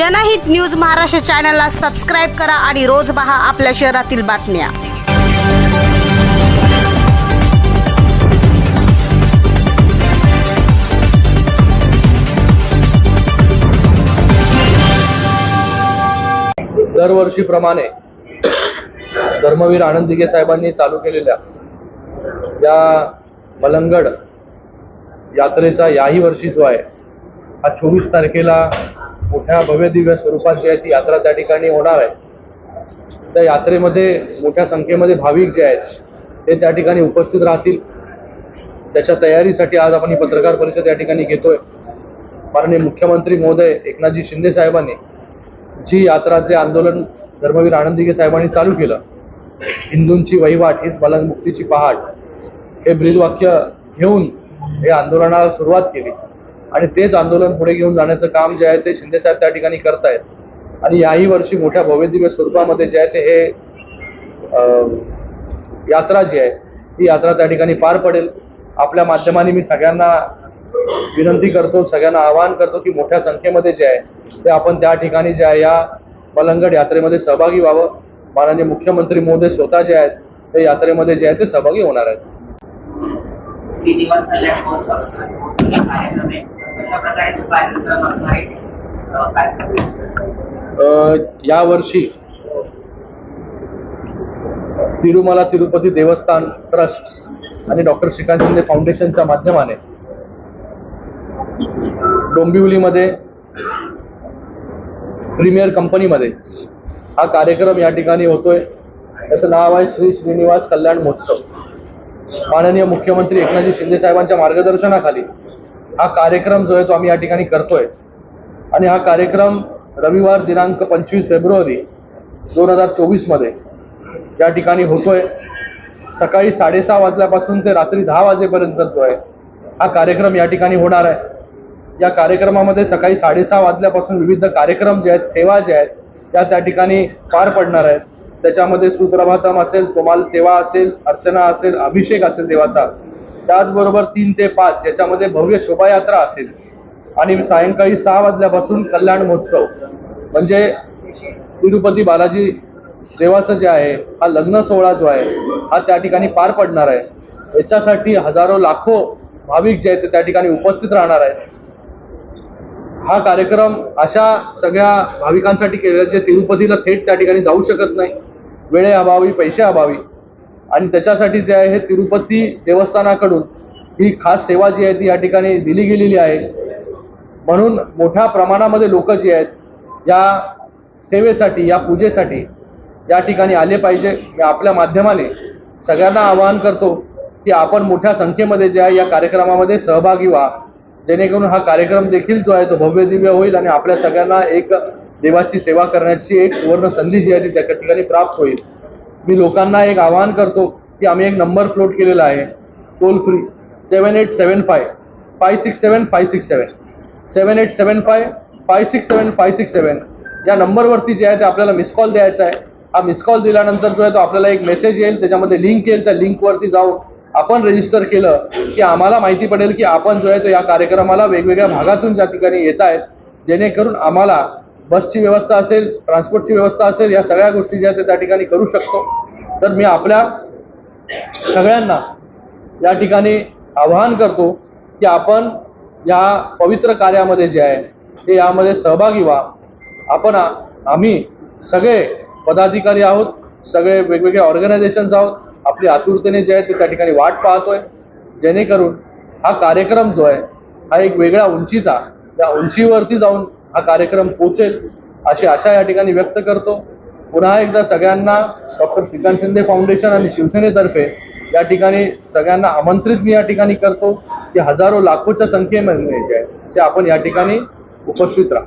जनहित न्यूज महाराष्ट्र चॅनलला सबस्क्राईब करा आणि रोज पहा आपल्या शहरातील बातम्या. दरवर्षीप्रमाणे धर्मवीर आनंद दिघे साहेबांनी चालू केलेल्या या मलंगड यात्रेचा याही वर्षी जो आहे हा चोवीस तारखेला मोठ्या भव्य दिव्य स्वरूपात जी आहे ती यात्रा त्या ठिकाणी होणार आहे. त्या यात्रेमध्ये मोठ्या संख्येमध्ये भाविक जे आहेत ते त्या ठिकाणी उपस्थित राहतील. त्याच्या तयारीसाठी आज आपण ही पत्रकार परिषद या ठिकाणी घेतोय. माननीय मुख्यमंत्री महोदय एकनाथजी शिंदे साहेबांनी जी यात्राचे आंदोलन धर्मवीर आनंदीगे साहेबांनी चालू केलं हिंदूंची वहिवाट हीच मलंगमुक्तीची पहाट हे ब्रीदवाक्य घेऊन हे आंदोलनाला सुरुवात केली. आणि तेच आंदोलन पुढे घेऊन जाण्याचं काम जे आहे ते शिंदे साहेब त्या ठिकाणी करतायत. आणि याही वर्षी मोठ्या भव्यदिव्य स्वरूपामध्ये जे आहे ते हे अं, यात्रा जी आहे ती यात्रा त्या ठिकाणी पार पडेल. आपल्या माध्यमाने मी सगळ्यांना विनंती करतो सगळ्यांना आवाहन करतो की मोठ्या संख्येमध्ये जे आहे ते आपण त्या ठिकाणी जे आहे या मलंगड यात्रेमध्ये सहभागी व्हावं. माननीय मुख्यमंत्री मोदी स्वतः जे आहेत ते यात्रेमध्ये जे आहे ते सहभागी होणार आहेत. या वर्षी कशा प्रकारे तो कार्यक्रम असणार आहे यावर्षी तिरुमला तिरुपती देवस्थान ट्रस्ट आणि डॉक्टर श्रीकांत शिंदे फाउंडेशनच्या माध्यमाने डोंबिवलीमध्ये प्रीमियर कंपनीमध्ये हा कार्यक्रम या ठिकाणी होतोय. त्याचं नाव आहे श्री श्रीनिवास कल्याण महोत्सव. माननीय मुख्यमंत्री एकनाथजी शिंदे साहेबांच्या मार्गदर्शनाखाली हा कार्यक्रम जो आहे तो आम्ही या ठिकाणी करतोय. आणि हा कार्यक्रम रविवार दिनांक पंचवीस फेब्रुवारी दोन हजार चोवीसमध्ये या ठिकाणी होतोय. सकाळी साडेसहा वाजल्यापासून ते रात्री दहा वाजेपर्यंत जो आहे हा कार्यक्रम या ठिकाणी होणार आहे. या कार्यक्रमामध्ये सकाळी साडेसहा वाजल्यापासून विविध कार्यक्रम जे आहेत सेवा ज्या आहेत त्या त्या ठिकाणी पार पडणार आहेत. त्याच्यामध्ये सुप्रभातम असेल तुम्हाला सेवा असेल अर्चना असेल अभिषेक असेल देवाचा. त्याचबरोबर तीन ते पाच याच्यामध्ये भव्य शोभायात्रा असेल. आणि सायंकाळी सहा वाजल्यापासून कल्याण महोत्सव. म्हणजे तिरुपती बालाजी देवाचं जे आहे हा लग्न सोहळा जो आहे हा त्या ठिकाणी पार पडणार आहे. याच्यासाठी हजारो लाखो भाविक जे आहेत ते त्या ठिकाणी उपस्थित राहणार आहेत. हा कार्यक्रम अशा सगळ्या भाविकांसाठी केलेला जे तिरुपतीला थेट त्या ठिकाणी जाऊ शकत नाही. वेळेअभावी पैसे अभावी आणि त्याच्यासाठी जे आहे हे तिरुपती देवस्थानाकडून ही खास सेवा जी आहे ती या ठिकाणी दिली गेलेली आहे. म्हणून मोठ्या प्रमाणामध्ये लोक जे आहेत या सेवेसाठी या पूजेसाठी या ठिकाणी आले पाहिजे. मी आपल्या माध्यमाने सगळ्यांना आवाहन करतो की आपण मोठ्या संख्येमध्ये जे आहे या कार्यक्रमामध्ये सहभागी व्हा. जेणेकरून हा कार्यक्रम देखील जो आहे तो भव्य दिव्य होईल आणि आपल्या सगळ्यांना एक देवाची सेवा करण्याची एक सुवर्ण संधी जी आहे ती त्या ठिकाणी प्राप्त होईल. मी लोकांना एक आवाहन करतो की आम्ही एक नंबर फ्लोट केलेला आहे toll free seven eight seven five five six seven five six seven seven eight seven five five six seven five six seven या नंबरवरती जे आहे ते आपल्याला मिस कॉल द्यायचा आहे. हा मिस कॉल दिल्यानंतर जो आहे तो आपल्याला एक मेसेज येईल त्याच्यामध्ये लिंक येईल त्या लिंकवरती जाऊन आपण रजिस्टर केलं की आम्हाला माहिती पडेल की आपण जो आहे तो या कार्यक्रमाला वेगवेगळ्या भागातून ज्या ठिकाणी येत आहेत जेणेकरून आम्हाला बसची व्यवस्था असेल ट्रान्सपोर्टची व्यवस्था असेल या सगळ्या गोष्टी ज्या आहेत त्या ठिकाणी करू शकतो. तर मी आपल्या सगळ्यांना या ठिकाणी आवाहन करतो की आपण या पवित्र कार्यामध्ये जे आहे ते यामध्ये सहभागी व्हा. आपण आम्ही सगळे पदाधिकारी आहोत सगळे वेगवेगळे ऑर्गनायझेशन्स आहोत. आपली आतुरतेने जे आहे ते त्या ठिकाणी वाट पाहतोय. जेणेकरून हा कार्यक्रम जो आहे हा एक वेगळ्या उंचीचा त्या उंचीवरती जाऊन हा कार्यक्रम पोचेल अशी आशा या ठिकाणी व्यक्त करतो. पुन्हा एकदा सगळ्यांना डॉक्टर श्रीकांत शिंदे फाउंडेशन आणि शिवसेनेतर्फे या ठिकाणी सगळ्यांना आमंत्रित मी या ठिकाणी करतो की हजारो लाखोच्या संख्येमध्ये जे आहे ते आपण या ठिकाणी उपस्थित राहा.